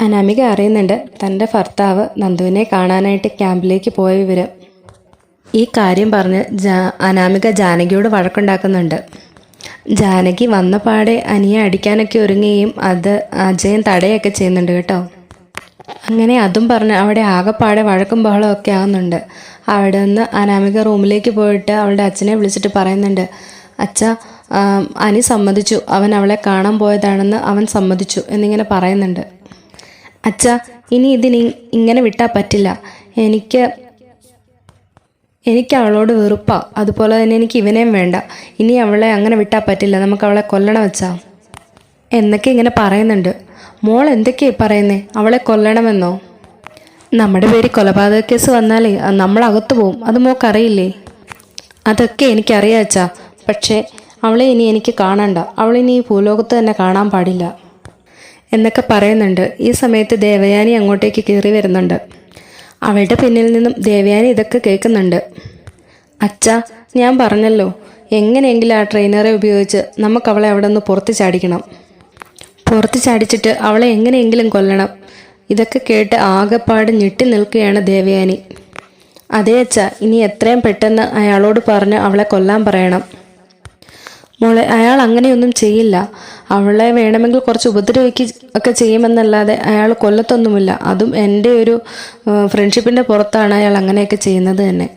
അനാമിക അറിയുന്നുണ്ട് തന്റെ ഭർത്താവ് നന്ദുവിനെ കാണാനായിട്ട് ക്യാമ്പിലേക്ക് പോയ വിവരം. ഈ കാര്യം പറഞ്ഞ് ജാ അനാമിക ജാനകിയോട് വഴക്കുണ്ടാക്കുന്നുണ്ട്. ജാനകി വന്ന പാടെ അനിയെ അടിക്കാനൊക്കെ ഒരുങ്ങുകയും അത് അജയൻ തടയൊക്കെ ചെയ്യുന്നുണ്ട് കേട്ടോ. അങ്ങനെ അതും പറഞ്ഞ് അവിടെ ആകെപ്പാടെ വഴക്കും ബഹളവും ഒക്കെ ആവുന്നുണ്ട്. അവിടെ നിന്ന് അനാമിക റൂമിലേക്ക് പോയിട്ട് അവളുടെ അച്ഛനെ വിളിച്ചിട്ട് പറയുന്നുണ്ട് അച്ഛ അനി സമ്മതിച്ചു. അവൻ അവളെ കാണാൻ പോയതാണെന്ന് അവൻ സമ്മതിച്ചു എന്നിങ്ങനെ പറയുന്നുണ്ട്. അച്ഛ ഇനി ഇതിന് ഇങ്ങനെ വിട്ടാൽ പറ്റില്ല. എനിക്ക് എനിക്ക് അവളോട് വെറുപ്പാ. അതുപോലെ തന്നെ എനിക്ക് ഇവനെയും വേണ്ട. ഇനി അവളെ അങ്ങനെ വിട്ടാൽ പറ്റില്ല. നമുക്ക് അവളെ കൊല്ലണം വെച്ചാ എന്നൊക്കെ ഇങ്ങനെ പറയുന്നുണ്ട്. മോൾ എന്തൊക്കെയായി പറയുന്നേ? അവളെ കൊല്ലണമെന്നോ? നമ്മുടെ പേര് കൊലപാതക കേസ് വന്നാലേ നമ്മൾ അകത്തു പോവും. അത് മോക്കറിയില്ലേ അതൊക്കെ എനിക്കറിയാം അച്ഛാ. പക്ഷേ അവളെ ഇനി എനിക്ക് കാണണ്ട. അവളിനി ഈ ഭൂലോകത്ത് തന്നെ കാണാൻ പാടില്ല. എന്നൊക്കെ പറയുന്നുണ്ട്. ഈ സമയത്ത് ദേവയാനി അങ്ങോട്ടേക്ക് കയറി വരുന്നുണ്ട്. അവളുടെ പിന്നിൽ നിന്നും ദേവയാനി ഇതൊക്കെ കേൾക്കുന്നുണ്ട്. അച്ഛാ ഞാൻ പറഞ്ഞല്ലോ എങ്ങനെയെങ്കിലും ആ ട്രെയിനറെ ഉപയോഗിച്ച് നമുക്ക് അവളെ അവിടെ നിന്ന് പുറത്ത് ചാടിക്കണം. പുറത്ത് ചാടിച്ചിട്ട് അവളെ എങ്ങനെയെങ്കിലും കൊല്ലണം. ഇതൊക്കെ കേട്ട് ആകെപ്പാട് ഞെട്ടി നിൽക്കുകയാണ് ദേവയാനി. അതേ അച്ഛ ഇനി എത്രയും പെട്ടെന്ന് അയാളോട് പറഞ്ഞ് അവളെ കൊല്ലാൻ പറയണം. മോളെ അയാൾ അങ്ങനെയൊന്നും ചെയ്യില്ല. അവളെ വേണമെങ്കിൽ കുറച്ച് ഉപദ്രവിക്ക് ഒക്കെ ചെയ്യുമെന്നല്ലാതെ അയാൾ കൊല്ലത്തൊന്നുമില്ല. അതും എന്റെ ഒരു ഫ്രണ്ട്ഷിപ്പിന്റെ പുറത്താണ് അയാൾ അങ്ങനെയൊക്കെ ചെയ്യുന്നത് തന്നെ.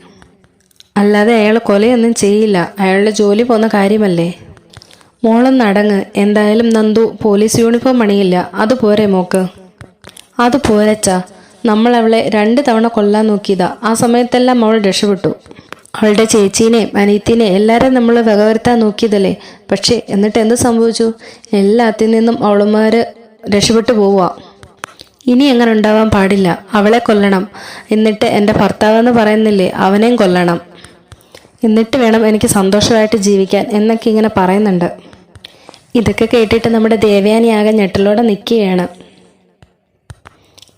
അല്ലാതെ അയാൾ കൊലയൊന്നും ചെയ്യില്ല. അയാളുടെ ജോലി പോകുന്ന കാര്യമല്ലേ? മോളൊന്ന് അടങ്ങ് എന്തായാലും നന്ദു പോലീസ് യൂണിഫോം അണിയില്ല. അത് പോരെ മോക്ക്? അത് പോരച്ചാ. നമ്മൾ അവളെ രണ്ട് തവണ കൊല്ലാൻ നോക്കിയതാ. ആ സമയത്തെല്ലാം അവൾ രക്ഷപ്പെട്ടു. അവളുടെ ചേച്ചീനെയും അനിയത്തിനെയും എല്ലാവരും നമ്മൾ വകവരുത്താൻ നോക്കിയതല്ലേ? പക്ഷേ എന്നിട്ട് എന്ത് സംഭവിച്ചു? എല്ലാത്തിൽ നിന്നും അവളുമാർ രക്ഷപ്പെട്ടു പോവുക. ഇനി അങ്ങനെ ഉണ്ടാവാൻ പാടില്ല. അവളെ കൊല്ലണം. എന്നിട്ട് എന്റെ ഭർത്താവെന്ന് പറയുന്നില്ലേ അവനെയും കൊല്ലണം. എന്നിട്ട് വേണം എനിക്ക് സന്തോഷമായിട്ട് ജീവിക്കാൻ എന്നൊക്കെ ഇങ്ങനെ പറയുന്നുണ്ട്. ഇതൊക്കെ കേട്ടിട്ട് നമ്മുടെ ദേവയാനിയാകെ ഞെട്ടലോടെ നിൽക്കുകയാണ്.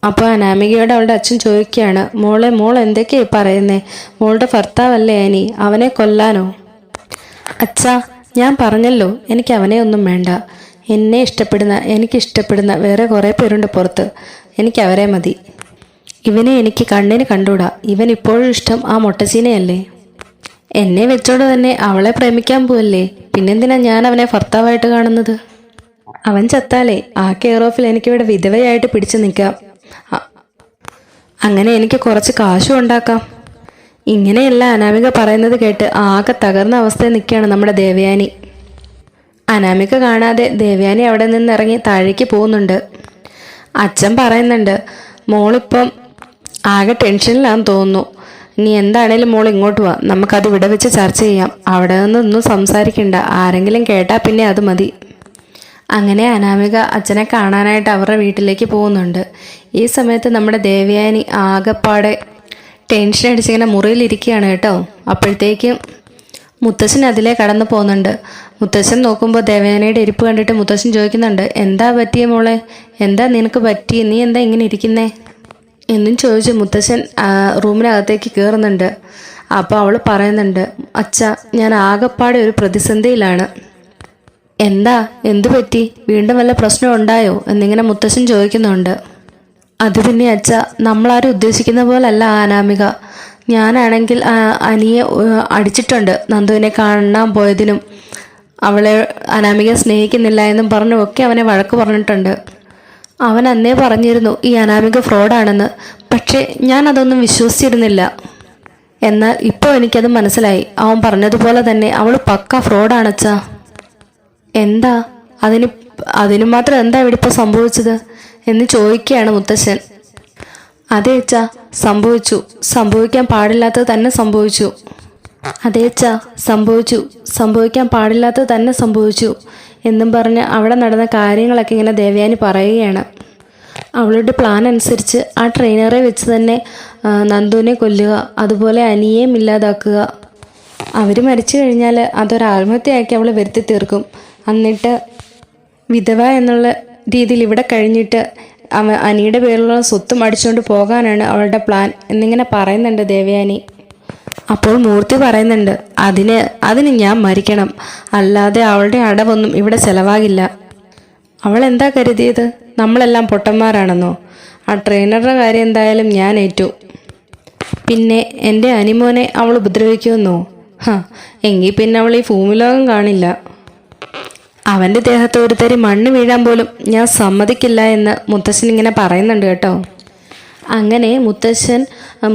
അപ്പോൾ അനാമികയോട് അവളുടെ അച്ഛൻ ചോദിക്കുകയാണ് മോളെ മോൾ എന്തൊക്കെയാ പറയുന്നേ? മോളുടെ ഭർത്താവല്ലേ അനി? അവനെ കൊല്ലാനോ? അച്ഛാ ഞാൻ പറഞ്ഞല്ലോ എനിക്ക് അവനെ ഒന്നും വേണ്ട. എന്നെ ഇഷ്ടപ്പെടുന്ന എനിക്ക് ഇഷ്ടപ്പെടുന്ന വേറെ കുറേ പേരുണ്ട് പുറത്ത്. എനിക്ക് അവരെ മതി. ഇവനെ എനിക്ക് കണ്ണിന് കണ്ടൂടാ ഇവൻ ഇപ്പോഴും ഇഷ്ടം ആ മൊട്ടച്ചീനയല്ലേ? എന്നെ വെച്ചോട് തന്നെ അവളെ പ്രേമിക്കാൻ പോവല്ലേ? പിന്നെന്തിനാ ഞാൻ അവനെ ഭർത്താവായിട്ട് കാണുന്നത്? അവൻ ചത്താലേ ആ കെയർ ഓഫിൽ എനിക്കിവിടെ വിധവയായിട്ട് പിടിച്ചു നിൽക്കാം. അങ്ങനെ എനിക്ക് കുറച്ച് കാശും ഉണ്ടാക്കാം. ഇങ്ങനെയല്ല അനാമിക പറയുന്നത് കേട്ട് ആകെ തകർന്ന അവസ്ഥയിൽ നിൽക്കുകയാണ് നമ്മുടെ ദേവയാനി. അനാമിക കാണാതെ ദേവയാനി അവിടെ നിന്ന് ഇറങ്ങി താഴേക്ക് പോകുന്നുണ്ട്. അച്ഛൻ പറയുന്നുണ്ട് മോളിപ്പം ആകെ ടെൻഷനിലാന്ന് തോന്നുന്നു. നീ എന്താണേലും മോൾ ഇങ്ങോട്ട് വാ. നമുക്കത് ഇവിടെ വെച്ച് ചർച്ച ചെയ്യാം. അവിടെ നിന്നൊന്നും സംസാരിക്കണ്ട. ആരെങ്കിലും കേട്ടാൽ പിന്നെ അത് മതി. അങ്ങനെ അനാമിക അച്ഛനെ കാണാനായിട്ട് അവരുടെ വീട്ടിലേക്ക് പോകുന്നുണ്ട്. ഈ സമയത്ത് നമ്മുടെ ദേവയാനി ആകെപ്പാടെ ടെൻഷൻ അടിച്ചിങ്ങനെ മുറിയിലിരിക്കുകയാണ് കേട്ടോ. അപ്പോഴത്തേക്കും മുത്തശ്ശൻ അതിലേ കടന്നു പോകുന്നുണ്ട്. മുത്തശ്ശൻ നോക്കുമ്പോൾ ദേവയാനിയുടെ ഇരിപ്പ് കണ്ടിട്ട് മുത്തശ്ശൻ ചോദിക്കുന്നുണ്ട് എന്താ പറ്റിയ മോളെ? എന്താ നിനക്ക് പറ്റി? നീ എന്താ ഇങ്ങനെ ഇരിക്കുന്നേ? എന്നും ചോദിച്ച് മുത്തശ്ശൻ റൂമിനകത്തേക്ക് കയറുന്നുണ്ട്. അപ്പോൾ അവൾ പറയുന്നുണ്ട് അച്ഛ ഞാൻ ആകെപ്പാടെ ഒരു പ്രതിസന്ധിയിലാണ്. എന്താ? എന്തു പറ്റി? വീണ്ടും വല്ല പ്രശ്നം ഉണ്ടായോ? എന്നിങ്ങനെ മുത്തശ്ശൻ ചോദിക്കുന്നുണ്ട്. അത് പിന്നെ അച്ഛ നമ്മളാരും ഉദ്ദേശിക്കുന്ന പോലല്ല അനാമിക. ഞാനാണെങ്കിൽ അനിയെ അടിച്ചിട്ടുണ്ട് നന്ദുവിനെ കാണാൻ പോയതിനും. അവളെ അനാമിക സ്നേഹിക്കുന്നില്ല എന്നും പറഞ്ഞു ഒക്കെ അവനെ വഴക്ക് പറഞ്ഞിട്ടുണ്ട്. അവൻ അന്നേ പറഞ്ഞിരുന്നു ഈ അനാമിക ഫ്രോഡാണെന്ന്. പക്ഷേ ഞാൻ അതൊന്നും വിശ്വസിച്ചിരുന്നില്ല. എന്നാൽ ഇപ്പോൾ എനിക്കത് മനസ്സിലായി. അവൻ പറഞ്ഞതുപോലെ തന്നെ അവൾ പക്ക ഫ്രോഡാണച്ചാ എന്താ? അതിന് അതിനു മാത്രം എന്താ ഇവിടെ ഇപ്പോൾ സംഭവിച്ചത്? എന്ന് ചോദിക്കുകയാണ് മുത്തശ്ശൻ അതേ അച്ഛാ സംഭവിച്ചു. സംഭവിക്കാൻ പാടില്ലാത്തത് തന്നെ സംഭവിച്ചു. അതേ അച്ഛാ സംഭവിച്ചു. സംഭവിക്കാൻ പാടില്ലാത്തത് തന്നെ സംഭവിച്ചു. എന്നും പറഞ്ഞ് അവിടെ നടന്ന കാര്യങ്ങളൊക്കെ ഇങ്ങനെ ദേവയാനി പറയുകയാണ്. അവളുടെ പ്ലാൻ അനുസരിച്ച് ആ ട്രെയിനറെ വെച്ച് തന്നെ നന്ദുവിനെ കൊല്ലുക. അതുപോലെ അനിയേയും ഇല്ലാതാക്കുക. അവർ മരിച്ചു കഴിഞ്ഞാൽ അതൊരു ആത്മഹത്യയാക്കി അവൾ വരുത്തി തീർക്കും. എന്നിട്ട് വിധവ എന്നുള്ള രീതിയിൽ ഇവിടെ കഴിഞ്ഞിട്ട് അവ അനിയുടെ പേരിലുള്ള സ്വത്തും അടിച്ചുകൊണ്ട് പോകാനാണ് അവളുടെ പ്ലാൻ എന്നിങ്ങനെ പറയുന്നുണ്ട് ദേവയാനി. അപ്പോൾ മൂർത്തി പറയുന്നുണ്ട് അതിന് അതിന് ഞാൻ മരിക്കണം. അല്ലാതെ അവളുടെ അടവൊന്നും ഇവിടെ ചെലവാകില്ല. അവൾ എന്താ കരുതിയത്? നമ്മളെല്ലാം പൊട്ടന്മാരാണെന്നോ? ആ ട്രെയിനറുടെ കാര്യം എന്തായാലും ഞാൻ ഏറ്റു. പിന്നെ എന്റെ അനിമോനെ അവൾ ഉപദ്രവിക്കുമെന്നോ? ഹ എങ്കിൽ പിന്നെ അവൾ ഈ ഭൂമിലോകം കാണില്ല. അവന്റെ ദേഹത്ത് ഒരു തരി മണ്ണ് വീഴാൻ പോലും ഞാൻ സമ്മതിക്കില്ല എന്ന് മുത്തശ്ശൻ ഇങ്ങനെ പറയുന്നുണ്ട് കേട്ടോ. അങ്ങനെ മുത്തശ്ശൻ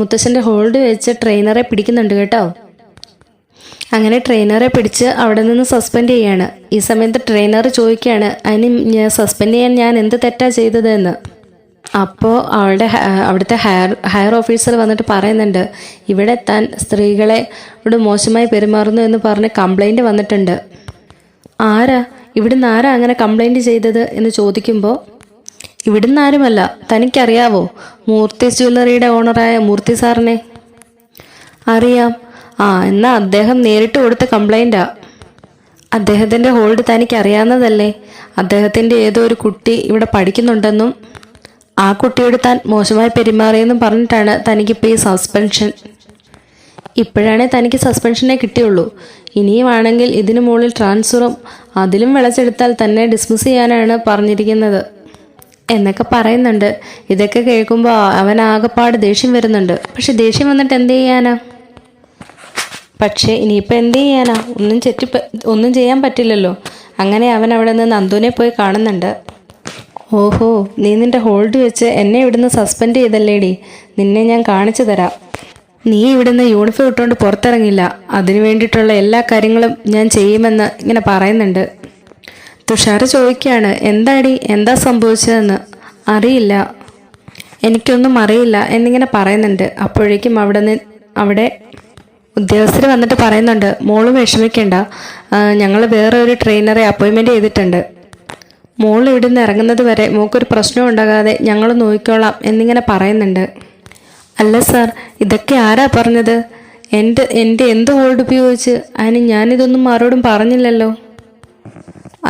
മുത്തശ്ശന്റെ ഹോൾഡ് വെച്ച് ട്രെയിനറെ പിടിക്കുന്നുണ്ട് കേട്ടോ. അങ്ങനെ ട്രെയിനറെ പിടിച്ച് അവിടെ നിന്ന് സസ്പെൻഡ് ചെയ്യാണ്. ഈ സമയത്ത് ട്രെയിനർ ചോദിക്കുകയാണ് അതിന് സസ്പെൻഡ് ചെയ്യാൻ ഞാൻ എന്ത് തെറ്റാ ചെയ്തതെന്ന് അപ്പോൾ അവളുടെ അവിടുത്തെ ഹയർ ഹയർ ഓഫീസർ വന്നിട്ട് പറയുന്നുണ്ട് ഇവിടെ താൻ സ്ത്രീകളെ ഇവിടെ മോശമായി പെരുമാറുന്നു എന്ന് പറഞ്ഞ് കംപ്ലൈന്റ് വന്നിട്ടുണ്ട്. ആരാ? ഇവിടുന്ന് ആരാ അങ്ങനെ കംപ്ലൈന്റ് ചെയ്തത് എന്ന് ചോദിക്കുമ്പോൾ ഇവിടുന്ന് ആരുമല്ല തനിക്കറിയാവോ മൂർത്തി ജ്വല്ലറിയുടെ ഓണറായ മൂർത്തി സാറിനെ? അറിയാം. ആ എന്നാൽ അദ്ദേഹം നേരിട്ട് കൊടുത്ത കംപ്ലൈന്റാ അദ്ദേഹത്തിന്റെ ഹോൾഡ് തനിക്ക് അറിയാവുന്നതല്ലേ അദ്ദേഹത്തിന്റെ ഏതോ ഒരു കുട്ടി ഇവിടെ പഠിക്കുന്നുണ്ടെന്നും ആ കുട്ടിയോട് താൻ മോശമായി പെരുമാറിയെന്നും പറഞ്ഞിട്ടാണ് തനിക്കിപ്പോൾ ഈ സസ്പെൻഷൻ ഇപ്പോഴാണേ തനിക്ക് സസ്പെൻഷനെ കിട്ടിയുള്ളൂ. ഇനിയുമാണെങ്കിൽ ഇതിനു മുകളിൽ ട്രാൻസ്ഫറും അതിലും വിളച്ചെടുത്താൽ തന്നെ ഡിസ്മിസ് ചെയ്യാനാണ് പറഞ്ഞിരിക്കുന്നത്. എന്നൊക്കെ പറയുന്നുണ്ട്. ഇതൊക്കെ കേൾക്കുമ്പോൾ അവൻ ആകെപ്പാട് ദേഷ്യം വരുന്നുണ്ട്. പക്ഷെ ദേഷ്യം വന്നിട്ട് എന്ത് ചെയ്യാനാ? പക്ഷേ ഇനിയിപ്പോൾ എന്ത് ചെയ്യാനാ? ഒന്നും ചെറ്റി ഒന്നും ചെയ്യാൻ പറ്റില്ലല്ലോ. അങ്ങനെ അവൻ അവിടെ നിന്ന് നന്ദുവിനെ പോയി കാണുന്നുണ്ട്. ഓഹോ നീ നിന്റെ ഹോൾഡ് വെച്ച് എന്നെ ഇവിടുന്ന് സസ്പെൻഡ് ചെയ്തല്ലേടി. നിന്നെ ഞാൻ കാണിച്ചു തരാം. നീ ഇവിടുന്ന് യൂണിഫോം ഇട്ടുകൊണ്ട് പുറത്തിറങ്ങില്ല. അതിനു വേണ്ടിയിട്ടുള്ള എല്ലാ കാര്യങ്ങളും ഞാൻ ചെയ്യുമെന്ന് ഇങ്ങനെ പറയുന്നുണ്ട്. തുഷാർ ചോദിക്കുകയാണ് എന്താടി? എന്താ സംഭവിച്ചതെന്ന്? അറിയില്ല. എനിക്കൊന്നും അറിയില്ല എന്നിങ്ങനെ പറയുന്നുണ്ട്. അപ്പോഴേക്കും അവിടെ നിന്ന് അവിടെ ഉദ്യോഗസ്ഥർ വന്നിട്ട് പറയുന്നുണ്ട് മോൾ വിഷമിക്കേണ്ട. ഞങ്ങൾ വേറെ ഒരു ട്രെയിനറെ അപ്പോയിൻമെന്റ് ചെയ്തിട്ടുണ്ട്. മോൾ ഇവിടുന്ന് ഇറങ്ങുന്നത് വരെ മോക്കൊരു പ്രശ്നം ഉണ്ടാകാതെ ഞങ്ങൾ നോക്കിക്കോളാം എന്നിങ്ങനെ പറയുന്നുണ്ട്. അല്ല സാർ ഇതൊക്കെ ആരാ പറഞ്ഞത്? എന്റെ എന്റെ എന്ത് ഹോൾഡ് ഉപയോഗിച്ച്? അതിന് ഞാനിതൊന്നും ആരോടും പറഞ്ഞില്ലല്ലോ.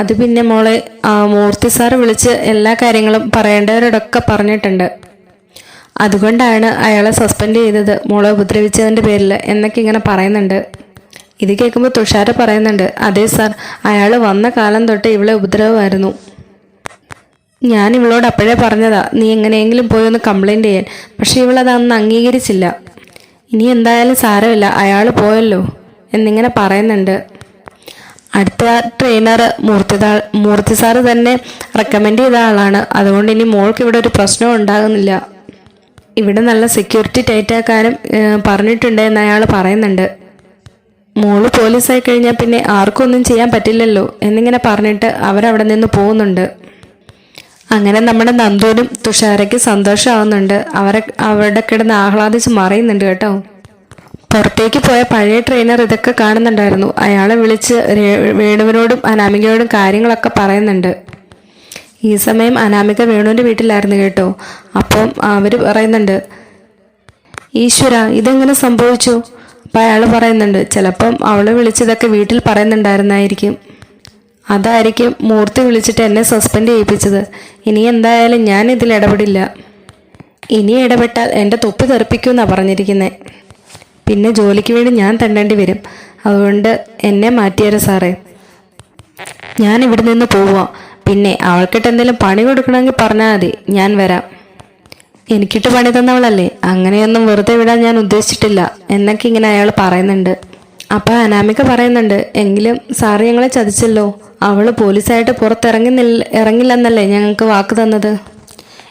അത് പിന്നെ മോളെ ആ മൂർത്തി സാറ് വിളിച്ച് എല്ലാ കാര്യങ്ങളും പറയേണ്ടവരോടൊക്കെ പറഞ്ഞിട്ടുണ്ട്. അതുകൊണ്ടാണ് അയാളെ സസ്പെൻഡ് ചെയ്തത്. മോളെ ഉപദ്രവിച്ചതിന്റെ പേരിൽ എന്നൊക്കെ ഇങ്ങനെ പറയുന്നുണ്ട്. ഇത് കേൾക്കുമ്പോൾ തുഷാര പറയുന്നുണ്ട് അതെ സാർ അയാൾ വന്ന കാലം തൊട്ട് ഇവളെ ഉപദ്രവമായിരുന്നു. ഞാൻ ഇവളോട് അപ്പോഴേ പറഞ്ഞതാ നീ എങ്ങനെയെങ്കിലും പോയി ഒന്ന് കംപ്ലൈന്റ് ചെയ്യാൻ. പക്ഷെ ഇവളത് അന്ന് അംഗീകരിച്ചില്ല. ഇനി എന്തായാലും സാരമില്ല അയാൾ പോയല്ലോ എന്നിങ്ങനെ പറയുന്നുണ്ട്. അടുത്ത ട്രെയിനർ മൂർത്തിതാൾ മൂർത്തി സാറ് തന്നെ റെക്കമെൻഡ് ചെയ്ത ആളാണ്. അതുകൊണ്ട് ഇനി മോൾക്ക് ഇവിടെ ഒരു പ്രശ്നവും ഉണ്ടാകുന്നില്ല. ഇവിടെ നല്ല സെക്യൂരിറ്റി ടൈറ്റാക്കാനും പറഞ്ഞിട്ടുണ്ട് എന്ന് അയാൾ പറയുന്നുണ്ട്. മോൾ പോലീസായി കഴിഞ്ഞാൽ പിന്നെ ആർക്കൊന്നും ചെയ്യാൻ പറ്റില്ലല്ലോ എന്നിങ്ങനെ പറഞ്ഞിട്ട് അവരവിടെ നിന്ന് പോകുന്നുണ്ട്. അങ്ങനെ നമ്മുടെ നന്ദുവിനും തുഷാരയ്ക്ക് സന്തോഷമാവുന്നുണ്ട്. അവരെ അവിടെ കിടന്ന് ആഹ്ലാദിച്ച് മറിയുന്നുണ്ട് കേട്ടോ. പുറത്തേക്ക് പോയ പഴയ ട്രെയിനർ ഇതൊക്കെ കാണുന്നുണ്ടായിരുന്നു. അയാളെ വിളിച്ച് വേണുവിനോടും അനാമികയോടും കാര്യങ്ങളൊക്കെ പറയുന്നുണ്ട്. ഈ സമയം അനാമിക വേണുവിന്റെ വീട്ടിലായിരുന്നു കേട്ടോ. അപ്പം അവർ പറയുന്നുണ്ട് ഈശ്വര ഇതെങ്ങനെ സംഭവിച്ചു? അപ്പം അയാൾ പറയുന്നുണ്ട് ചിലപ്പം അവളെ വിളിച്ചതൊക്കെ വീട്ടിൽ പറയുന്നുണ്ടായിരുന്നായിരിക്കും. അതായിരിക്കും മൂർത്തി വിളിച്ചിട്ട് എന്നെ സസ്പെൻഡ് ചെയ്യിപ്പിച്ചത്. ഇനി എന്തായാലും ഞാൻ ഇതിൽ ഇടപെടില്ല. ഇനി ഇടപെട്ടാൽ എന്റെ തൊപ്പി തെറിപ്പിക്കുമെന്നാണ് പറഞ്ഞിരിക്കുന്നത് പിന്നെ ജോലിക്ക് വേണ്ടി ഞാൻ തണ്ടേണ്ടി വരും. അതുകൊണ്ട് എന്നെ മാറ്റിയാരോ സാറേ. ഞാൻ ഇവിടെ നിന്ന് പോവാം. പിന്നെ അവൾക്കിട്ട് എന്തെങ്കിലും പണി കൊടുക്കണമെങ്കിൽ പറഞ്ഞാൽ മതി. ഞാൻ വരാം. എനിക്കിട്ട് പണി തന്നവളല്ലേ? അങ്ങനെയൊന്നും വെറുതെ വിടാൻ ഞാൻ ഉദ്ദേശിച്ചിട്ടില്ല. എന്നൊക്കെ ഇങ്ങനെ അയാൾ പറയുന്നുണ്ട്. അപ്പൊ അനാമിക പറയുന്നുണ്ട് എങ്കിലും സാറ് ഞങ്ങളെ ചതിച്ചല്ലോ. അവൾ പോലീസായിട്ട് പുറത്തിറങ്ങുന്നില്ല ഇറങ്ങില്ലെന്നല്ലേ ഞങ്ങൾക്ക് വാക്ക് തന്നത്.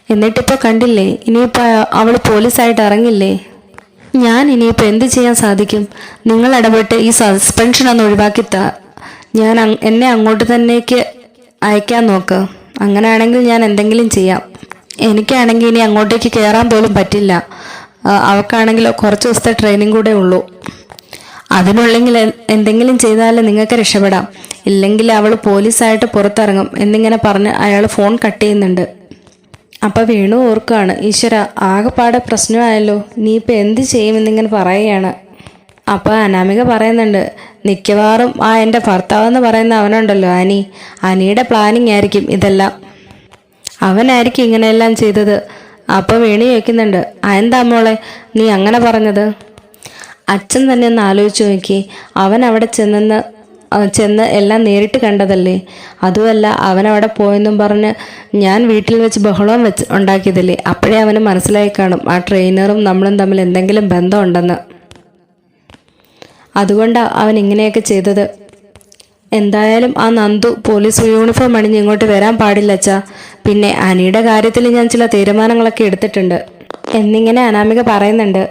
എന്നിട്ടിപ്പോൾ കണ്ടില്ലേ ഇനിയിപ്പോൾ അവൾ പോലീസായിട്ട് ഇറങ്ങില്ലേ? ഞാൻ ഇനിയിപ്പോൾ എന്ത് ചെയ്യാൻ സാധിക്കും? നിങ്ങൾ ഇടപെട്ട് ഈ സസ്പെൻഷൻ ഒന്ന് ഒഴിവാക്കി താ ഞാൻ എന്നെ അങ്ങോട്ട് തന്നേക്ക് അയക്കാൻ നോക്ക്. അങ്ങനെയാണെങ്കിൽ ഞാൻ എന്തെങ്കിലും ചെയ്യാം. എനിക്കാണെങ്കിൽ ഇനി അങ്ങോട്ടേക്ക് കയറാൻ പോലും പറ്റില്ല. ആ, അവൾക്കാണെങ്കിലോ കുറച്ച് ദിവസത്തെ ട്രെയിനിങ് കൂടെ ഉള്ളൂ. അതിനുള്ളെങ്കിൽ എന്തെങ്കിലും ചെയ്താൽ നിങ്ങൾക്ക് രക്ഷപ്പെടാം. ഇല്ലെങ്കിൽ അവൾ പോലീസായിട്ട് പുറത്തിറങ്ങും എന്നിങ്ങനെ പറഞ്ഞ് അയാൾ ഫോൺ കട്ട് ചെയ്യുന്നുണ്ട്. അപ്പൊ വേണു ഓർക്കുകയാണ് ഈശ്വര ആകെപ്പാടെ പ്രശ്നമായല്ലോ. നീ ഇപ്പം എന്ത് ചെയ്യുമെന്നിങ്ങനെ പറയുകയാണ്. അപ്പോൾ അനാമിക പറയുന്നുണ്ട് മിക്കവാറും ആ എന്റെ ഭർത്താവെന്ന് പറയുന്ന അവനുണ്ടല്ലോ അനി. അനിയുടെ പ്ലാനിങ് ആയിരിക്കും ഇതെല്ലാം. അവനായിരിക്കും ഇങ്ങനെയെല്ലാം ചെയ്തത്. അപ്പോൾ വേണു ചോദിക്കുന്നുണ്ട് അതെന്താ മോളെ? നീ അങ്ങനെ പറഞ്ഞത്? അച്ഛൻ തന്നെ ഒന്ന് ആലോചിച്ച് നോക്കി. അവൻ അവിടെ ചെന്നെന്ന് ചെന്ന് എല്ലാം നേരിട്ട് കണ്ടതല്ലേ? അതുമല്ല അവൻ അവിടെ പോയെന്നും പറഞ്ഞ് ഞാൻ വീട്ടിൽ വെച്ച് ബഹളവും വെച്ച് ഉണ്ടാക്കിയതല്ലേ? അപ്പോഴേ അവന് മനസ്സിലായി കാണും ആ ട്രെയിനറും നമ്മളും തമ്മിൽ എന്തെങ്കിലും ബന്ധമുണ്ടെന്ന്. അതുകൊണ്ടാണ് അവൻ ഇങ്ങനെയൊക്കെ ചെയ്തത്. എന്തായാലും ആ നന്ദു പോലീസ് യൂണിഫോം അണിഞ്ഞ് ഇങ്ങോട്ട് വരാൻ പാടില്ല അച്ഛാ. പിന്നെ അനിയുടെ കാര്യത്തിൽ ഞാൻ ചില തീരുമാനങ്ങളൊക്കെ എടുത്തിട്ടുണ്ട്. എന്നിങ്ങനെ അനാമിക പറയുന്നുണ്ട്.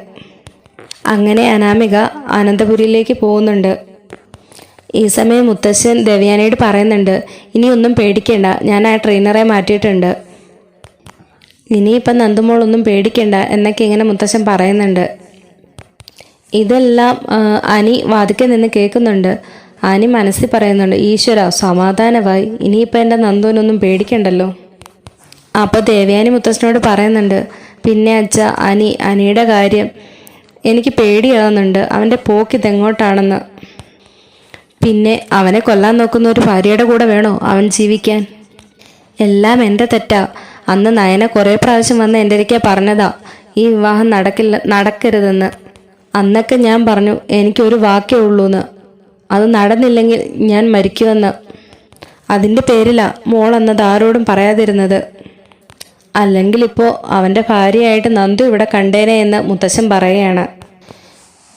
അങ്ങനെ അനാമിക അനന്തപുരിയിലേക്ക് പോകുന്നുണ്ട്. ഈ സമയം മുത്തശ്ശൻ ദേവയാനയോട് പറയുന്നുണ്ട് ഇനിയൊന്നും പേടിക്കേണ്ട ഞാൻ ആ ട്രെയിനറെ മാറ്റിയിട്ടുണ്ട്. ഇനിയിപ്പം നന്ദുമോളൊന്നും പേടിക്കണ്ട എന്നൊക്കെ ഇങ്ങനെ മുത്തശ്ശൻ പറയുന്നുണ്ട്. ഇതെല്ലാം അനി വാതിക്കൽ നിന്ന് കേൾക്കുന്നുണ്ട്. അനി മനസ്സിൽ പറയുന്നുണ്ട് ഈശ്വര സമാധാനമായി ഇനിയിപ്പോൾ എന്റെ നന്ദുവിനൊന്നും പേടിക്കണ്ടല്ലോ. അപ്പോൾ ദേവയാനി മുത്തശ്ശനോട് പറയുന്നുണ്ട് പിന്നെ അച്ഛ അനി അനിയുടെ കാര്യം എനിക്ക് പേടിയാകുന്നുണ്ട് അവന്റെ പോക്ക് ഇതെങ്ങോട്ടാണെന്ന്. പിന്നെ അവനെ കൊല്ലാൻ നോക്കുന്ന ഒരു ഭാര്യയുടെ കൂടെ വേണോ അവൻ ജീവിക്കാൻ? എല്ലാം എന്റെ തെറ്റാ. അന്ന് നയന കുറേ പ്രാവശ്യം വന്ന് എന്റെ ഇരിക്കെ പറഞ്ഞതാ ഈ വിവാഹം നടക്കില്ല നടക്കരുതെന്ന്. അന്നൊക്കെ ഞാൻ പറഞ്ഞു എനിക്കൊരു വാക്കേ ഉള്ളൂന്ന്. അത് നടന്നില്ലെങ്കിൽ ഞാൻ മരിക്കുമെന്ന്. അതിന്റെ പേരിലാ മോൾ എന്നത് ആരോടും പറയാതിരുന്നത്. അല്ലെങ്കിൽ ഇപ്പോൾ അവന്റെ ഭാര്യയായിട്ട് നന്ദു ഇവിടെ കണ്ടേനെ എന്ന് മുത്തശ്ശൻ പറയുകയാണ്.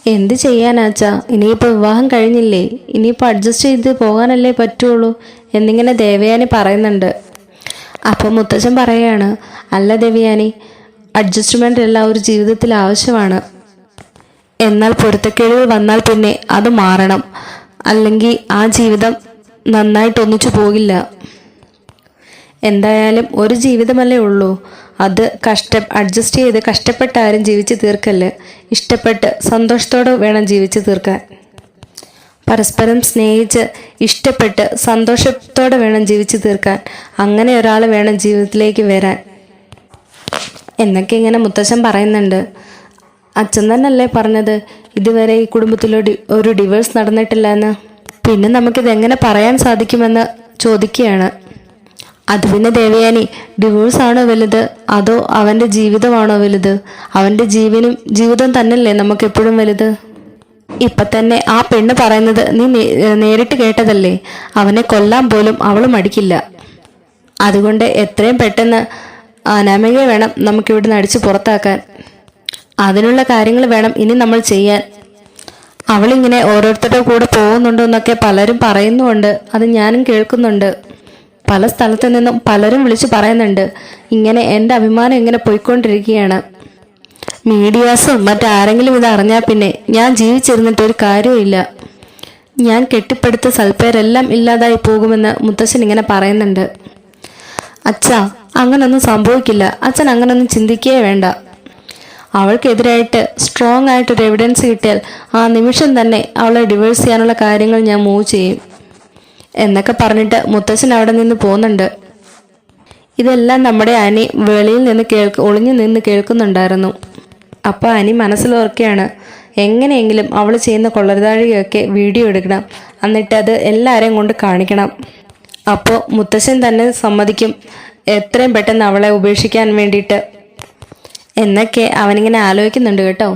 എന്ത് ചെയ്യാനാച്ചാ ഇനിയിപ്പോൾ വിവാഹം കഴിഞ്ഞില്ലേ? ഇനിയിപ്പോൾ അഡ്ജസ്റ്റ് ചെയ്ത് പോകാനല്ലേ പറ്റുള്ളൂ എന്നിങ്ങനെ ദേവയാനി പറയുന്നുണ്ട്. അപ്പോൾ മുത്തച്ഛൻ പറയുകയാണ് അല്ല ദേവയാനി അഡ്ജസ്റ്റ്മെന്റ് എല്ലാം ഒരു ജീവിതത്തിൽ ആവശ്യമാണ്. എന്നാൽ പൊരുത്തക്കേടുകൾ വന്നാൽ പിന്നെ അത് മാറണം. അല്ലെങ്കിൽ ആ ജീവിതം നന്നായിട്ട് ഒന്നിച്ചു പോകില്ല. എന്തായാലും ഒരു ജീവിതമല്ലേ ഉള്ളൂ. അത് കഷ്ട അഡ്ജസ്റ്റ് ചെയ്ത് കഷ്ടപ്പെട്ട് ആരും ജീവിച്ച് തീർക്കല്ല്. ഇഷ്ടപ്പെട്ട് സന്തോഷത്തോടെ വേണം ജീവിച്ച് തീർക്കാൻ. പരസ്പരം സ്നേഹിച്ച് ഇഷ്ടപ്പെട്ട് സന്തോഷത്തോടെ വേണം ജീവിച്ച് തീർക്കാൻ. അങ്ങനെ ഒരാൾ വേണം ജീവിതത്തിലേക്ക് വരാൻ. എന്നൊക്കെ ഇങ്ങനെ മുത്തശ്ശൻ പറയുന്നുണ്ട്. അച്ഛൻ തന്നെയല്ലേ പറഞ്ഞത്? ഇതുവരെ ഈ കുടുംബത്തിലൊരു ഒരു- ഡിവേഴ്സ് നടന്നിട്ടില്ല എന്ന്. പിന്നെ നമുക്കിത് എങ്ങനെ പറയാൻ സാധിക്കുമെന്ന് ചോദിക്കുകയാണ്. അത് പിന്നെ ദേവയാനി ഡിവോഴ്സ് ആണോ വലുത്? അതോ അവന്റെ ജീവിതമാണോ വലുത്? അവന്റെ ജീവനും ജീവിതം തന്നെയല്ലേ നമുക്ക് എപ്പോഴും വലുത്? ഇപ്പൊ തന്നെ ആ പെണ്ണ് പറയുന്നത് നീ നേരിട്ട് കേട്ടതല്ലേ? അവനെ കൊല്ലാൻ പോലും അവൾ മടിക്കില്ല. അതുകൊണ്ട് എത്രയും പെട്ടെന്ന് അനാമികയെ വേണം നമുക്ക് ഇവിടുന്ന് അടിച്ചു പുറത്താക്കാൻ. അതിനുള്ള കാര്യങ്ങൾ വേണം ഇനി നമ്മൾ ചെയ്യാൻ. അവളിങ്ങനെ ഓരോരുത്തരുടെ കൂടെ പോകുന്നുണ്ടോ എന്നൊക്കെ പലരും പറയുന്നുമുണ്ട്. അത് ഞാനും കേൾക്കുന്നുണ്ട്. പല സ്ഥലത്തു നിന്നും പലരും വിളിച്ചു പറയുന്നുണ്ട് ഇങ്ങനെ എന്റെ അഭിമാനം ഇങ്ങനെ പോയിക്കൊണ്ടിരിക്കുകയാണ്. മീഡിയാസും മറ്റാരെങ്കിലും ഇത് അറിഞ്ഞാൽ പിന്നെ ഞാൻ ജീവിച്ചിരുന്നിട്ട് ഒരു കാര്യമില്ല ഞാൻ കെട്ടിപ്പടുത്ത സൽപ്പേരെല്ലാം ഇല്ലാതായി പോകുമെന്ന് മുത്തശ്ശൻ ഇങ്ങനെ പറയുന്നുണ്ട്. അച്ഛാ അങ്ങനൊന്നും സംഭവിക്കില്ല. അച്ഛൻ അങ്ങനൊന്നും ചിന്തിക്കുകയേ വേണ്ട. അവൾക്കെതിരായിട്ട് സ്ട്രോങ് ആയിട്ടൊരു എവിഡൻസ് കിട്ടിയാൽ ആ നിമിഷം തന്നെ അവളെ ഡിവോഴ്സ് ചെയ്യാനുള്ള കാര്യങ്ങൾ ഞാൻ മൂവ് ചെയ്യും. എന്നൊക്കെ പറഞ്ഞിട്ട് മുത്തശ്ശൻ അവിടെ നിന്ന് പോകുന്നുണ്ട് ഇതെല്ലാം നമ്മുടെ അനി വെളിയിൽ നിന്ന് കേൾക്ക് ഒളിഞ്ഞു നിന്ന് കേൾക്കുന്നുണ്ടായിരുന്നു. അപ്പോൾ അനി മനസ്സിലോർക്കുകയാണ് എങ്ങനെയെങ്കിലും അവൾ ചെയ്യുന്ന കൊള്ളരുതാഴികയൊക്കെ വീഡിയോ എടുക്കണം. എന്നിട്ട് അത് എല്ലാവരെയും കൊണ്ട് കാണിക്കണം. അപ്പോൾ മുത്തശ്ശൻ തന്നെ സമ്മതിക്കും എത്രയും പെട്ടെന്ന് അവളെ ഉപേക്ഷിക്കാൻ വേണ്ടിയിട്ട്. എന്നൊക്കെ അവനിങ്ങനെ ആലോചിക്കുന്നുണ്ട് കേട്ടോ.